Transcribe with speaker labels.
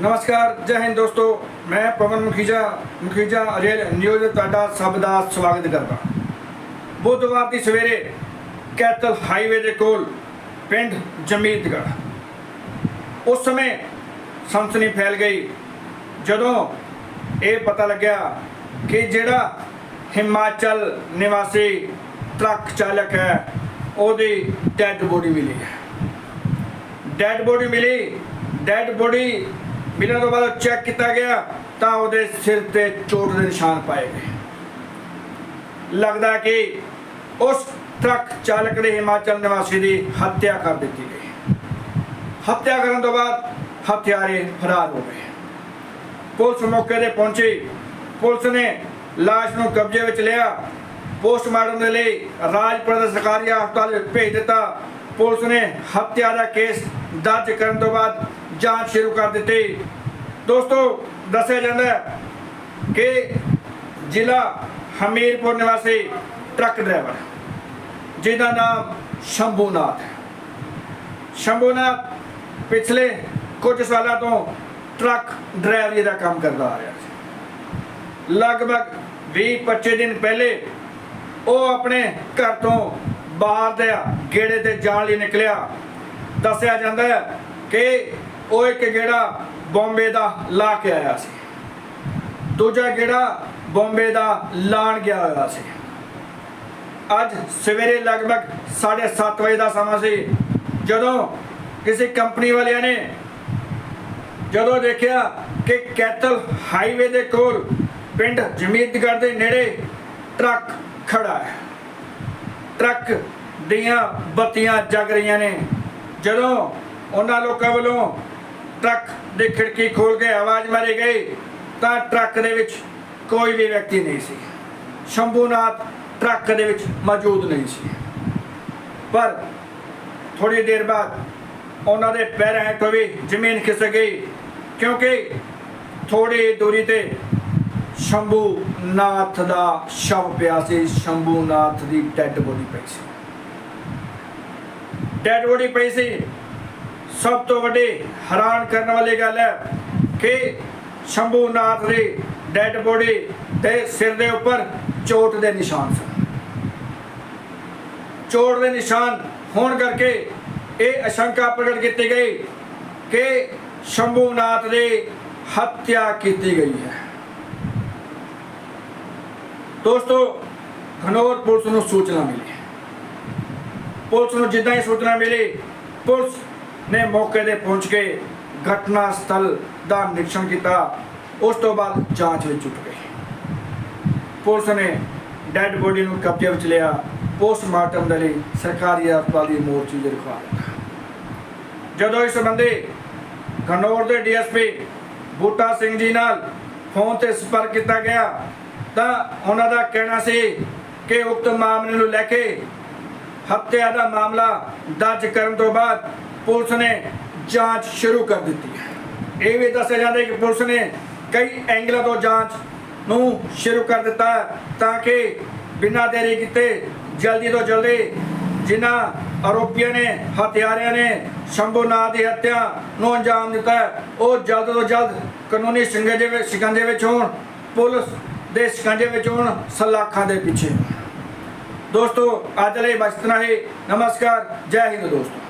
Speaker 1: ਨਮਸਕਾਰ, ਜੈ ਹਿੰਦ ਦੋਸਤੋ। ਮੈਂ ਪਵਨ ਮੁਖੀਜਾ ਮੁਖੀਜਾ ਰੇਲ ਨਿਊਜ਼ ਤੁਹਾਡਾ ਸਭ ਦਾ ਸਵਾਗਤ ਕਰਦਾ ਬੁੱਧਵਾਰ ਦੀ ਸਵੇਰੇ ਕੈਥਲ ਹਾਈਵੇ ਦੇ ਕੋਲ ਪਿੰਡ ਜਮੀਤਗੜ੍ਹ। ਉਸ ਸਮੇਂ ਸਨਸਨੀ ਫੈਲ ਗਈ। ਜਦੋਂ ਇਹ ਪਤਾ ਲੱਗਿਆ ਕਿ ਜਿਹੜਾ ਹਿਮਾਚਲ ਨਿਵਾਸੀ ਟਰੱਕ ਚਾਲਕ ਹੈ, ਉਹਦੀ ਡੈੱਡ ਬੋਡੀ ਮਿਲੀ ਹੈ। ਡੈਡ ਬੋਡੀ ਮਿਲੀ, ਡੈਡ ਬੋਡੀ ਮਿਲਣ ਤੋਂ ਬਾਅਦ ਚੈੱਕ ਕੀਤਾ ਗਿਆ, ਤਾਂ ਉਹਦੇ ਸਿਰ ਤੇ ਚੋਟ ਦੇ ਨਿਸ਼ਾਨ ਪਾਏ ਗਏ। ਲੱਗਦਾ ਕਿ ਉਸ ਟਰੱਕ ਚਾਲਕ ਨੇ ਹਿਮਾਚਲ ਨਿਵਾਸੀ ਦੀ ਹੱਤਿਆ ਕਰ ਦਿੱਤੀ ਗਈ। ਹੱਤਿਆ ਕਰਨ ਤੋਂ ਬਾਅਦ ਹਥਿਆਰੇ ਫਰਾਰ ਹੋ ਗਏ। ਪੁਲਿਸ ਮੌਕੇ ਤੇ ਪਹੁੰਚੀ। ਪੁਲਿਸ ਨੇ ਲਾਸ਼ ਨੂੰ ਕਬਜ਼ੇ ਵਿੱਚ ਲਿਆ। ਪੋਸਟਮਾਰਟਮ ਦੇ ਲਈ ਰਾਜਪੁਰ ਦੇ ਸਰਕਾਰੀ ਹਸਪਤਾਲ ਵਿੱਚ ਭੇਜ ਦਿੱਤਾ। ਪੁਲਿਸ ਨੇ ਹੱਤਿਆ ਦਾ ਕੇਸ ਦਰਜ ਕਰਨ ਤੋਂ ਬਾਅਦ ਜਾਂਚ ਸ਼ੁਰੂ ਕਰ ਦਿੱਤੀ। ਦੋਸਤੋ, ਦੱਸਿਆ ਜਾਂਦਾ ਹੈ ਕਿ ਜ਼ਿਲ੍ਹਾ ਹਮੀਰਪੁਰ ਨਿਵਾਸੀ ਟਰੱਕ ਡਰਾਈਵਰ ਜਿਹਦਾ ਨਾਮ ਸ਼ੰਭੂਨਾਥ ਹੈ। ਸ਼ੰਭੂਨਾਥ ਪਿਛਲੇ ਕੁਝ ਸਾਲਾਂ ਤੋਂ ਟਰੱਕ ਡਰਾਈਵਰੀ ਦਾ ਕੰਮ ਕਰਦਾ ਆ ਰਿਹਾ ਸੀ। ਲਗਭਗ 20-25 ਦਿਨ ਪਹਿਲੇ ਉਹ ਆਪਣੇ ਘਰ ਤੋਂ ਬਾਹਰ ਦੇ ਗੇੜੇ ਤੇ ਜਾਣ ਲਈ ਨਿਕਲਿਆ। ਦੱਸਿਆ ਜਾਂਦਾ ਹੈ ਕਿ ਉਹ ਇੱਕ ਗੇੜਾ ਬੰਬੇ ਦਾ ਲਾ ਕੇ ਆਇਆ ਸੀ। ਦੂਜਾ ਗੇੜਾ ਬੰਬੇ ਦਾ ਲਾਣ ਗਿਆ ਹੋਇਆ ਸੀ। ਅੱਜ ਸਵੇਰੇ ਲਗਭਗ 7:30 ਵਜੇ ਦਾ ਸਮਾਂ ਸੀ। ਜਦੋਂ ਕਿਸੇ ਕੰਪਨੀ ਵਾਲਿਆਂ ਨੇ ਜਦੋਂ ਦੇਖਿਆ ਕਿ ਕੈਥਲ ਹਾਈਵੇ ਦੇ ਕੋਲ ਪਿੰਡ ਜਮੀਤਗੜ੍ਹ ਦੇ ਨੇੜੇ ਟਰੱਕ ਖੜਾ ਹੈ। ਟਰੱਕ ਦੀਆਂ ਬੱਤੀਆਂ ਜਗ ਰਹੀਆਂ ਨੇ। ਜਦੋਂ ਉਹਨਾਂ ਲੋਕਾਂ ਵੱਲੋਂ ਟਰੱਕ ਦੀ ਖਿੜਕੀ ਖੋਲ ਕੇ ਆਵਾਜ਼ ਮਾਰੀ ਗਈ, ਤਾਂ ਟਰੱਕ ਦੇ ਵਿੱਚ ਕੋਈ ਵੀ ਵਿਅਕਤੀ ਨਹੀਂ ਸੀ। ਸ਼ੰਭੂਨਾਥ ਟਰੱਕ ਦੇ ਵਿੱਚ ਮੌਜੂਦ ਨਹੀਂ ਸੀ। ਪਰ ਥੋੜੀ ਦੇਰ ਬਾਅਦ ਉਹਨਾਂ ਦੇ ਪੈਰਾਂ ਹੇਠੋਂ ਵੀ ਜ਼ਮੀਨ ਖਿਸਕ ਗਈ, ਕਿਉਂਕਿ ਥੋੜੀ ਦੂਰੀ ਤੇ ਸ਼ੰਭੂਨਾਥ ਦਾ ਸ਼ਵ ਪਿਆ ਸੀ। ਸ਼ੰਭੂਨਾਥ ਦੀ ਡੈੱਡ ਬੋਡੀ ਪਈ ਸੀ। ਡੈਡ ਬੋਡੀ ਪਈ ਸੀ। ਸਭ ਤੋਂ ਵੱਡੀ ਹੈਰਾਨ ਕਰਨ ਵਾਲੀ ਗੱਲ ਹੈ ਕਿ ਸ਼ੰਭੂਨਾਥ ਦੀ ਡੈੱਡ ਬੋਡੀ ਤੇ ਸਿਰ ਦੇ ਉੱਪਰ ਚੋਟ ਦੇ ਨਿਸ਼ਾਨ ਸਨ। ਚੋਟ ਦੇ ਨਿਸ਼ਾਨ ਹੋਣ ਕਰਕੇ ਇਹ ਅਸ਼ੰਕਾ ਪ੍ਰਗਟ ਕੀਤੀ ਗਈ ਕਿ ਸ਼ੰਭੂ ਨਾਥ ਦੀ ਹੱਤਿਆ ਕੀਤੀ ਗਈ ਹੈ। ਦੋਸਤੋ ਘਨੌਰ ਪੁਲਿਸ ਨੂੰ ਸੂਚਨਾ ਮਿਲੀ। ਪੁਲਿਸ ਨੂੰ ਜਿੱਦਾਂ ਹੀ ਸੂਚਨਾ ਮਿਲੀ, ਪੁਲਿਸ ਨੇ ਮੌਕੇ ਤੇ ਪਹੁੰਚ ਕੇ ਘਟਨਾ ਸਥਲ ਦਾ ਨਿਰੀਖਣ ਕੀਤਾ। ਉਸ ਤੋਂ ਬਾਅਦ ਜਾਂਚ ਵਿੱਚ ਜੁਟ ਗਈ ਪੁਲਿਸ ਨੇ ਡੈੱਡ ਬੋਡੀ ਨੂੰ ਕਬਜ਼ੇ ਵਿੱਚ ਲਿਆ। ਪੋਸਟਮਾਰਟਮ ਦੇ ਲਈ ਸਰਕਾਰੀ ਹਸਪਤਾਲ ਦੀ ਮੋਰਚੀ ਦੇ ਰਖਵਾ ਜਦੋਂ ਇਸ ਸੰਬੰਧੀ ਖਨੌਰ ਦੇ ਡੀਐਸਪੀ ਬੂਟਾ ਸਿੰਘ ਜੀ ਨਾਲ ਫੋਨ ਤੇ ਸੰਪਰਕ ਕੀਤਾ ਗਿਆ, ਤਾਂ ਉਹਨਾਂ ਦਾ ਕਹਿਣਾ ਸੀ ਕਿ ਉਕਤ ਮਾਮਲੇ ਨੂੰ ਲੈ ਕੇ ਹੱਤਿਆ ਦਾ ਮਾਮਲਾ ਦਰਜ ਕਰਨ ਤੋਂ ਬਾਅਦ ਪੁਲਿਸ ਨੇ ਜਾਂਚ ਸ਼ੁਰੂ ਕਰ ਦਿੱਤੀ ਹੈ। ਇਹ ਵੀ ਦੱਸਿਆ ਜਾਂਦਾ ਹੈ ਕਿ ਪੁਲਿਸ ਨੇ ਕਈ ਐਂਗਲਾਂ ਤੋਂ ਜਾਂਚ ਨੂੰ ਸ਼ੁਰੂ ਕਰ ਦਿੱਤਾ ਹੈ ਤਾਂ ਕਿ ਬਿਨਾਂ ਦੇਰੀ ਕੀਤੇ ਜਲਦੀ ਤੋਂ ਜਲਦੀ ਜਿਨ੍ਹਾਂ ਆਰੋਪੀਆਂ ਨੇ ਹਥਿਆਰਿਆਂ ਨੇ ਸ਼ੰਭੂਨਾਥ ਦੀ ਹੱਤਿਆ ਨੂੰ ਅੰਜਾਮ ਦਿੱਤਾ ਉਹ ਜਲਦ ਤੋਂ ਜਲਦ ਕਾਨੂੰਨੀ ਸ਼ਿਕੰਜੇ ਵਿੱਚ ਸ਼ਿਕੰਜੇ ਵਿੱਚ ਹੋਣ, ਪੁਲਿਸ ਦੇ ਸ਼ਿਕੰਜੇ ਵਿੱਚ ਹੋਣ, ਸਲਾਖਾਂ ਦੇ ਪਿੱਛੇ। ਦੋਸਤੋ ਅੱਜ ਲਈ ਬਸ ਇਤਨਾ ਹੀ। ਨਮਸਕਾਰ ਜੈ ਹਿੰਦ ਦੋਸਤੋ।